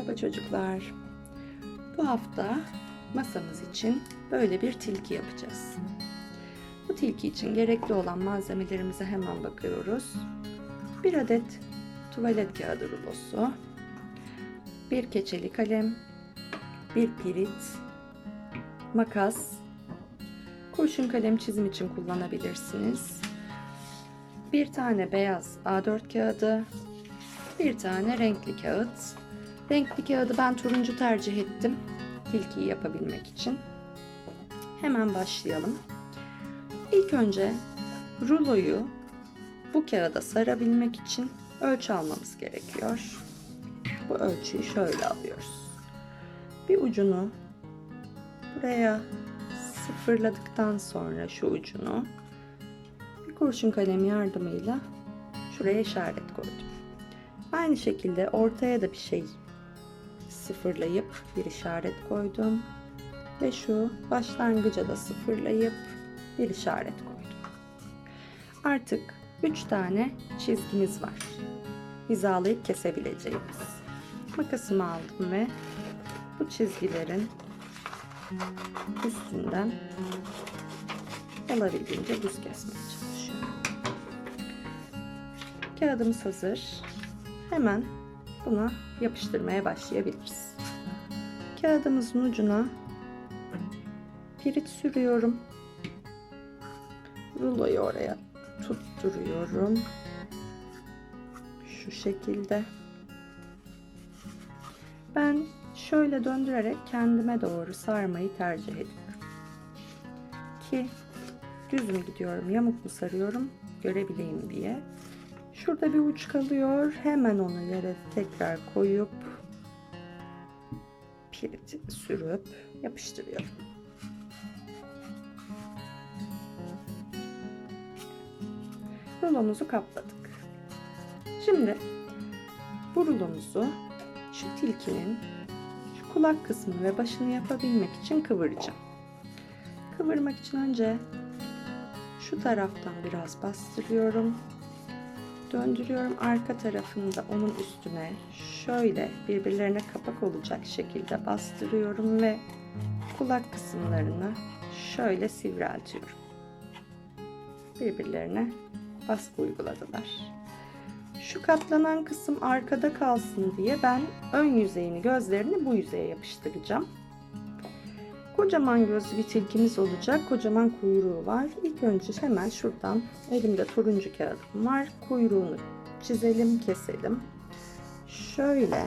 Merhaba çocuklar. Bu hafta masamız için böyle bir tilki yapacağız. Bu tilki için gerekli olan malzemelerimize hemen bakıyoruz. Bir adet tuvalet kağıdı rulosu, bir keçeli kalem, bir pirit, makas, kurşun kalem çizim için kullanabilirsiniz. Bir tane beyaz A4 kağıdı, bir tane renkli kağıt. Renkli kağıdı ben turuncu tercih ettim. Tilkiyi yapabilmek için. Hemen başlayalım. İlk önce ruloyu bu kağıda sarabilmek için ölçü almamız gerekiyor. Bu ölçüyü şöyle alıyoruz. Bir ucunu buraya sıfırladıktan sonra şu ucunu bir kurşun kalem yardımıyla şuraya işaret koydum. Aynı şekilde ortaya da bir şey sıfırlayıp bir işaret koydum. Ve şu başlangıca da sıfırlayıp bir işaret koydum. Artık 3 tane çizgimiz var. Hizalayıp kesebileceğimiz. Makasımı aldım ve bu çizgilerin üstünden olabildiğince düz kesmeye çalışıyorum. Kağıdımız hazır. Hemen buna yapıştırmaya başlayabiliriz. Kağıdımızın ucuna pirit sürüyorum. Ruloyu oraya tutturuyorum. Şu şekilde. Ben şöyle döndürerek kendime doğru sarmayı tercih ediyorum. Ki düz mü gidiyorum, yamuk mu sarıyorum görebileyim diye. Şurada bir uç kalıyor. Hemen onu yere tekrar koyup piriti sürüp yapıştırıyorum. Rulomuzu kapladık. Şimdi bu rulomuzu şu tilkinin şu kulak kısmını ve başını yapabilmek için kıvıracağım. Kıvırmak için önce şu taraftan biraz bastırıyorum döndürüyorum arka tarafını da onun üstüne şöyle birbirlerine kapak olacak şekilde bastırıyorum ve kulak kısımlarını şöyle sivreltiyorum. Birbirlerine baskı uyguladılar. Şu katlanan kısım arkada kalsın diye ben ön yüzeyini gözlerini bu yüzeye yapıştıracağım. Kocaman gözlü bir tilkimiz olacak. Kocaman kuyruğu var. İlk önce hemen şuradan elimde turuncu kağıdım var. Kuyruğunu çizelim, keselim. Şöyle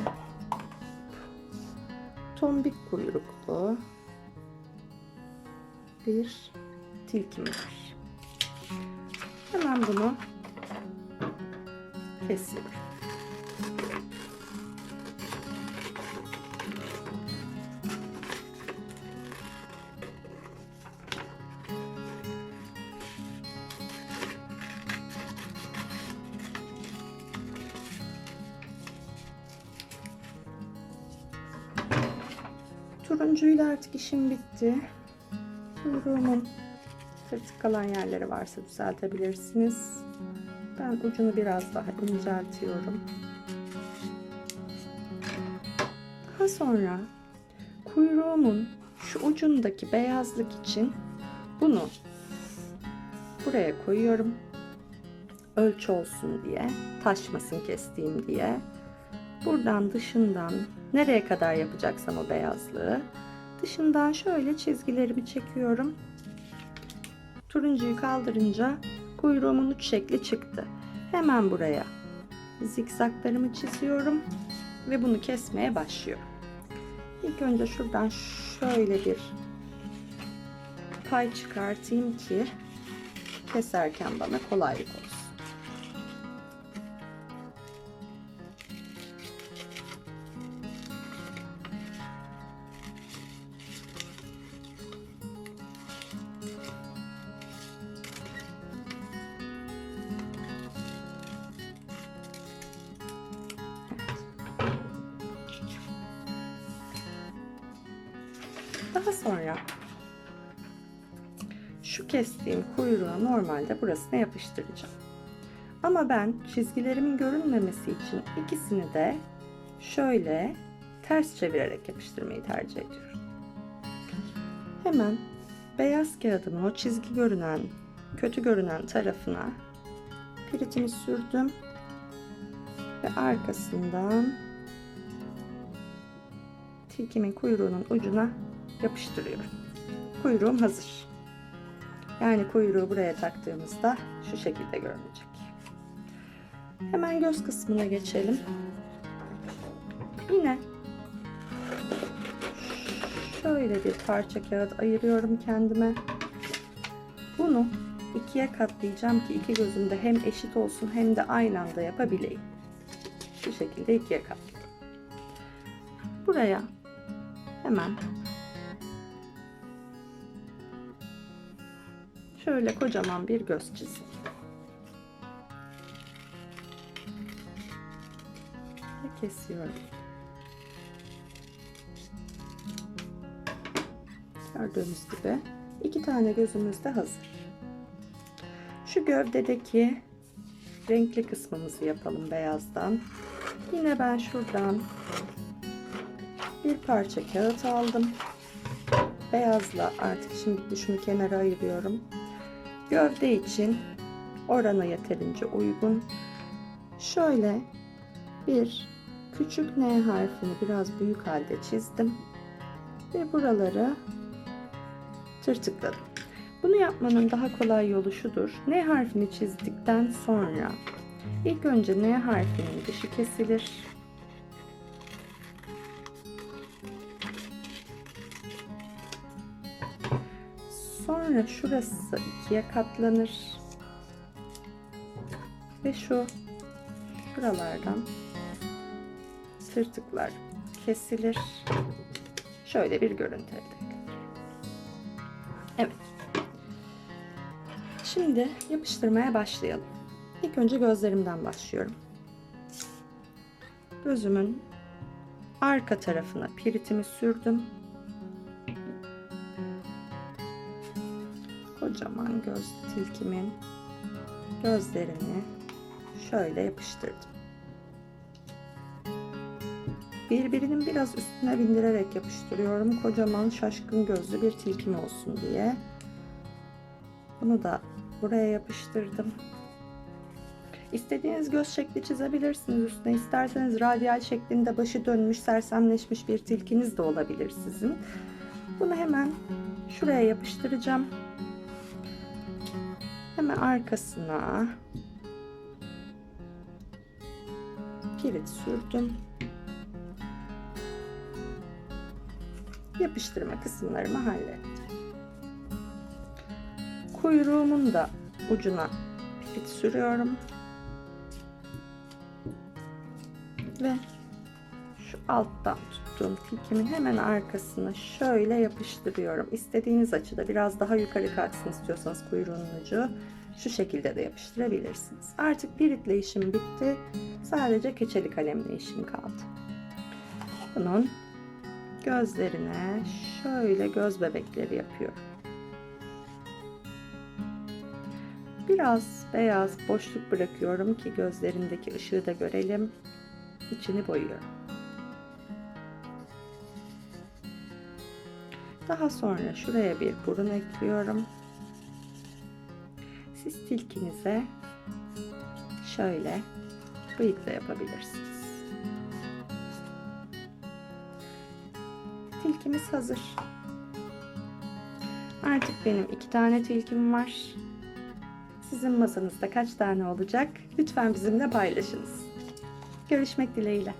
tombik kuyruklu bir tilkim var. Hemen bunu kesiyorum. Turuncuyla artık işim bitti. Kuyruğumun tırtık kalan yerleri varsa düzeltebilirsiniz. Ben ucunu biraz daha inceltiyorum. Daha sonra kuyruğumun şu ucundaki beyazlık için bunu buraya koyuyorum. Ölçü olsun diye, taşmasın kestiğim diye. Buradan dışından nereye kadar yapacaksam o beyazlığı dışından şöyle çizgilerimi çekiyorum. Turuncuyu kaldırınca kuyruğumun uç şekli çıktı. Hemen buraya zikzaklarımı çiziyorum ve bunu kesmeye başlıyorum. İlk önce şuradan şöyle bir pay çıkartayım ki keserken bana kolaylık olsun. Daha sonra şu kestiğim kuyruğu normalde burasına yapıştıracağım. Ama ben çizgilerimin görünmemesi için ikisini de şöyle ters çevirerek yapıştırmayı tercih ediyorum. Hemen beyaz kağıdımın o çizgi görünen, kötü görünen tarafına piritimi sürdüm ve arkasından tilkimin kuyruğunun ucuna yapıştırıyorum. Kuyruğum hazır. Yani kuyruğu buraya taktığımızda şu şekilde görünecek. Hemen göz kısmına geçelim. Yine şöyle bir parça kağıt ayırıyorum kendime. Bunu ikiye katlayacağım ki iki gözümde hem eşit olsun hem de aynı anda yapabileyim. Bu şekilde ikiye katlıyorum. Buraya hemen şöyle kocaman bir göz çizeyim. Ve kesiyorum. Gördüğünüz gibi iki tane gözümüz de hazır. Şu gövdedeki renkli kısmımızı yapalım beyazdan. Yine ben şuradan bir parça kağıt aldım. Beyazla artık şimdi şunu kenara ayırıyorum. Gövde için orana yeterince uygun. Şöyle bir küçük N harfini biraz büyük halde çizdim. Ve buraları tırtıkladım. Bunu yapmanın daha kolay yolu şudur. N harfini çizdikten sonra ilk önce N harfinin dışı kesilir. Sonra şurası ikiye katlanır. Ve şu şuralardan tırtıklar kesilir. Şöyle bir görüntü elde. Evet. Şimdi yapıştırmaya başlayalım. İlk önce gözlerimden başlıyorum. Gözümün arka tarafına piritimi sürdüm. Kocaman göz tilkimin gözlerini şöyle yapıştırdım. Birbirinin biraz üstüne bindirerek yapıştırıyorum. Kocaman şaşkın gözlü bir tilkim olsun diye. Bunu da buraya yapıştırdım. İstediğiniz göz şekli çizebilirsiniz üstüne. İsterseniz radyal şeklinde başı dönmüş, sersemleşmiş bir tilkiniz de olabilir sizin. Bunu hemen şuraya yapıştıracağım. Hemen arkasına kilit sürdüm. Yapıştırma kısımlarımı hallettim. Kuyruğumun da ucuna pirit sürüyorum. Ve şu alttan tuttuğum tilkimin hemen arkasına şöyle yapıştırıyorum. İstediğiniz açıda biraz daha yukarı kalksın istiyorsanız kuyruğunun ucu şu şekilde de yapıştırabilirsiniz. Artık piritle işim bitti. Sadece keçeli kalemle işim kaldı. Bunun gözlerine şöyle göz bebekleri yapıyorum. Biraz beyaz boşluk bırakıyorum ki gözlerindeki ışığı da görelim. İçini boyuyorum. Daha sonra şuraya bir burun ekliyorum. Siz tilkinize şöyle bıyık da yapabilirsiniz. Tilkimiz hazır. Artık benim iki tane tilkim var. Sizin masanızda kaç tane olacak? Lütfen bizimle paylaşınız. Görüşmek dileğiyle.